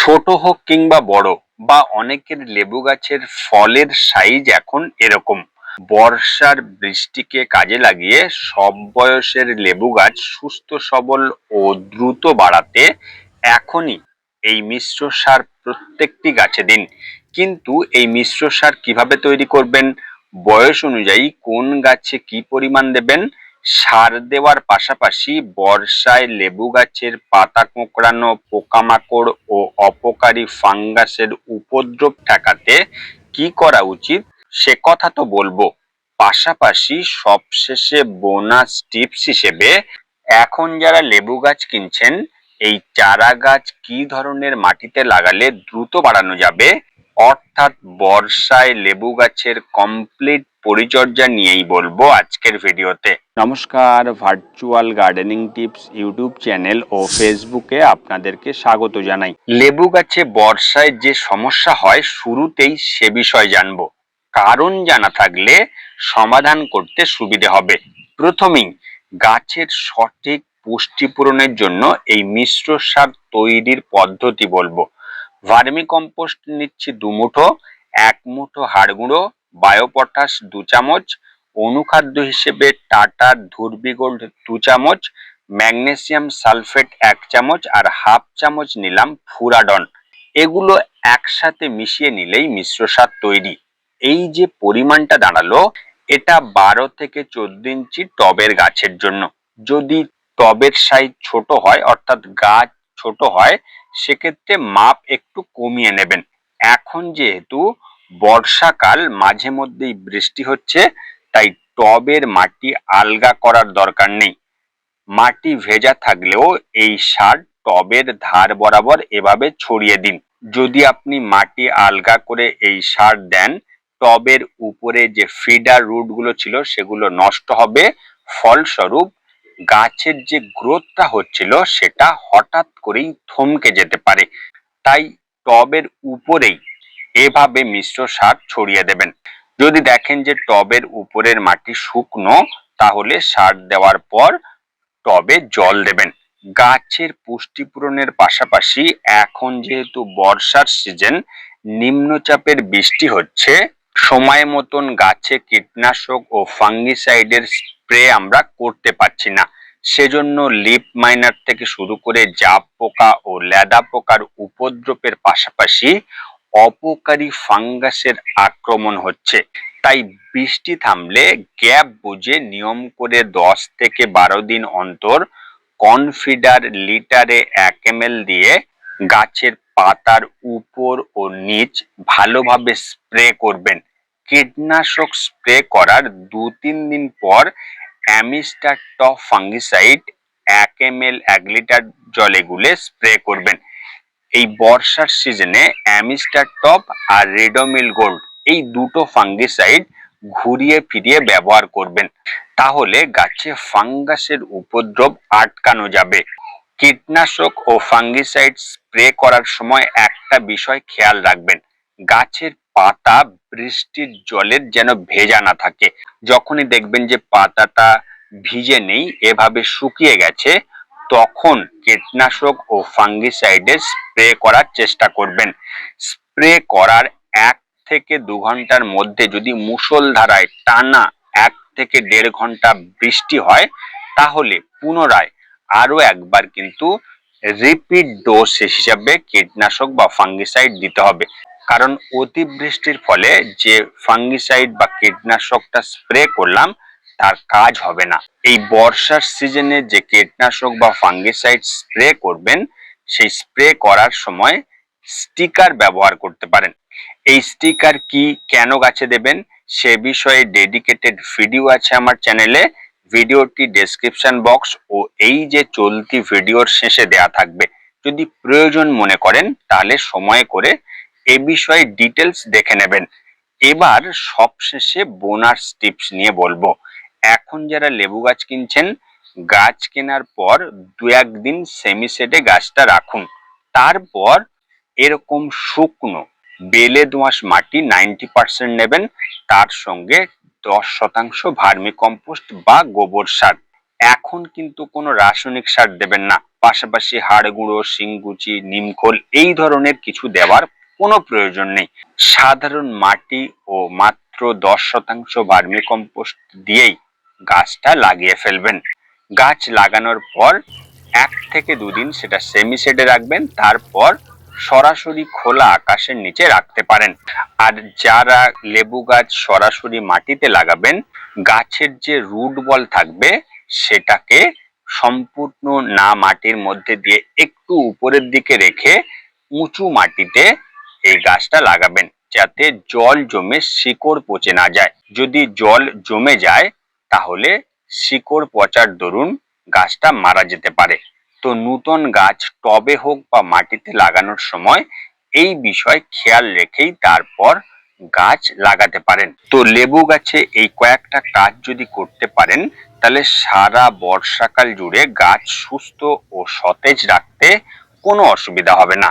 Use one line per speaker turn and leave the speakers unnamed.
ছোট হোক কিংবা বড়, বা অনেকের লেবু গাছের ফলের সাইজ এখন এরকম। বর্ষার বৃষ্টিকে কাজে লাগিয়ে সব বয়সের লেবু গাছ সুস্থ, সবল ও দ্রুত বাড়াতে এখনই এই মিশ্র সার প্রত্যেকটি গাছে দিন। কিন্তু এই মিশ্র সার কীভাবে তৈরি করবেন? বয়স অনুযায়ী কোন গাছে কি পরিমাণ দেবেন? সার দেওয়ার পাশাপাশি বর্ষায় লেবু গাছের পাতা কোঁকড়ানো, পোকামাকড় ও অপকারী ফাঙ্গাসের উপদ্রব ঠেকাতে কি করা উচিত সে কথা তো বলব। পাশাপাশি সবশেষে বোনাস টিপস হিসেবে এখন যারা লেবু গাছ কিনছেন, এই চারা গাছ কি ধরনের মাটিতে লাগালে দ্রুত বাড়ানো যাবে? অর্থাৎ বর্ষায় লেবু গাছের কমপ্লিট পরিচর্যা নিয়েই বলব আজকের ভিডিওতে। নমস্কার virtual gardening tips YouTube channel ও ফেসবুকে আপনাদেরকে স্বাগত জানাই। লেবু গাছে বর্ষায় যে সমস্যা হয় শুরুতেই সে বিষয় জানব। কারণ জানা থাকলে সমাধান করতে সুবিধে হবে। প্রথমেই গাছের সঠিক পুষ্টি পূরণের জন্য এই মিশ্র সার তৈরির পদ্ধতি বলব। ভার্মি কম্পোস্ট নিচ্ছি দু মুঠো, এক মুঠো হাড় গুঁড়ো, বায়োপটাশ দু চামচ, অনুখাদ্য হিসেবে টাটা ধুরবি গোল্ড দু চামচ, ম্যাগনেসিয়াম সালফেট এক চামচ আর হাফ চামচ নিলাম ফুরাডন। এগুলো একসাথে মিশিয়ে নিলেই মিশ্র সার তৈরি। এই যে পরিমাণটা দাঁড়াল, এটা বারো থেকে চোদ্দ ইঞ্চি টবের গাছের জন্য। যদি টবের সাইজ ছোট হয়, অর্থাৎ গাছ ছোট হয় সেক্ষেত্রে মাপ একটু কমিয়ে নেবেন। এখন যেহেতু বর্ষাকাল, মাঝে মধ্যেই বৃষ্টি হচ্ছে, তাই টবের মাটি আলগা করার দরকার নেই। মাটি ভেজা থাকলেও এই সার টবের ধার বরাবর এভাবে ছড়িয়ে দিন। যদি আপনি মাটি আলগা করে এই সার দেন, টবের উপরে যে ফিডার রুটগুলো ছিল সেগুলো নষ্ট হবে। ফলস্বরূপ গাছের যে গ্রোথটা হচ্ছিল সেটা হঠাৎ করেই থমকে যেতে পারে। তাই টবের উপরেই এভাবে মিশ্র সার ছড়িয়ে দেবেন। যদি দেখেন যে টবের উপরের মাটি শুকনো, তাহলে সার দেওয়ার পর টবে জল দেবেন। গাছের পুষ্টি পূরণের পাশাপাশি এখন যেহেতু বর্ষার সিজন, নিম্নচাপের বৃষ্টি হচ্ছে। সময় মতন গাছে কীটনাশক ও ফাঙ্গিসাইডের স্প্রে আমরা করতে পারছি না। সেজন্য লিপ মাইনার থেকে শুরু করে জাপ পোকা ও লেদা পোকার উপদ্রবের পাশাপাশি অপকারী ফাঙ্গাসের আক্রমণ হচ্ছে। তাই বৃষ্টি থামলে গ্যাপ বুঝে নিয়ম করে দশ থেকে বারো দিন অন্তর কনফিডার লিটারে এক এম দিয়ে গাছের পাতার উপর ও নিচ ভালোভাবে স্প্রে করবেন। কীটনাশক স্প্রে করার দু তিন দিন পর অ্যামিস্টার টপ ফাঙ্গিসাইড এক এম এল এক লিটার জলে গুলে স্প্রে করবেন। এই বর্ষার সিজনে অ্যামিস্টার টপ আর রেডোমিল গোল্ড এই দুটো ফাঙ্গিসাইড ঘুরিয়ে ফিরিয়ে ব্যবহার করবেন। তাহলে গাছে ফাঙ্গাসের উপদ্রব আটকানো যাবে। কীটনাশক ও ফাঙ্গিসাইড স্প্রে করার সময় একটা বিষয় খেয়াল রাখবেন। গাছের পাতা বৃষ্টির জলের যেন ভেজা না থাকে। যখনই দেখবেন যে পাতাটা ভিজে নেই, এভাবে শুকিয়ে গেছে, তখন কীটনাশক ও ফাঙ্গিসাইডের স্প্রে করার চেষ্টা করবেন। স্প্রে করার এক থেকে দু ঘণ্টার মধ্যে যদি মুষলধারায় টানা এক থেকে দেড় ঘণ্টা বৃষ্টি হয়, তাহলে পুনরায় আরও একবার কিন্তু রিপিট ডোজ হিসাবে কীটনাশক বা ফাঙ্গিসাইড দিতে হবে। কারণ অতিবৃষ্টির ফলে যে ফাঙ্গিসাইড বা কীটনাশকটা স্প্রে করলাম, তার কাজ হবে না। এই বর্ষার সিজনে যে কীটনাশক বা ফাঙ্গিসাইড স্প্রে করবেন, সেই স্প্রে করার সময় স্টিকার ব্যবহার করতে পারেন। এই স্টিকার কি কেন গাছে দেবেন, সে বিষয়ে ডেডিকেটেড ভিডিও আছে আমার চ্যানেলে। ভিডিওটি ডেসক্রিপশন বক্স ও এই যে চলতি ভিডিওর শেষে দেয়া থাকবে। যদি প্রয়োজন মনে করেন, তাহলে সময় করে এ বিষয়ে ডিটেলস দেখে নেবেন। এবার সবশেষে বোনাস টিপস নিয়ে বলব। এখন যারা লেবু গাছ কিনছেন, গাছ কেনার পর দু একদিন সেমি সেটে গাছটা রাখুন। তারপর এরকম শুকনো বেলে দোঁয়াশ মাটি নাইনটি পার্সেন্ট নেবেন, তার সঙ্গে দশ শতাংশ ভার্মি কম্পোস্ট বা গোবর সার। এখন কিন্তু কোনো রাসায়নিক সার দেবেন না, পাশাপাশি হাড় গুঁড়ো, শিংকুচি, নিমখোল এই ধরনের কিছু দেওয়ার কোনো প্রয়োজন নেই। সাধারণ মাটি ও মাত্র দশ শতাংশ ভার্মি কম্পোস্ট দিয়েই গাছটা লাগিয়ে ফেলবেন। গাছ লাগানোর পর এক থেকে দুদিন সেটা সেমি শেডে রাখবেন, তারপর সরাসরি খোলা আকাশের নিচে রাখতে পারেন। আর যারা লেবু গাছ সরাসরি মাটিতে লাগাবেন, গাছের যে রুট বল থাকবে, সেটাকে সম্পূর্ণ না মাটির মধ্যে দিয়ে একটু উপরের দিকে রেখে উঁচু মাটিতে এই গাছটা লাগাবেন যাতে জল জমে শিকড় পচে না যায়। যদি জল জমে যায়, তাহলে শিকড় পচার দরুন গাছটা মারা যেতে পারে। তো নূতন গাছ টবে হোক বা মাটিতে লাগানোর সময় এই বিষয় খেয়াল রেখেই তারপর গাছ লাগাতে পারেন। তো লেবু গাছে এই কয়েকটা কাজ যদি করতে পারেন, তাহলে সারা বর্ষাকাল জুড়ে গাছ সুস্থ ও সতেজ রাখতে কোনো অসুবিধা হবে না।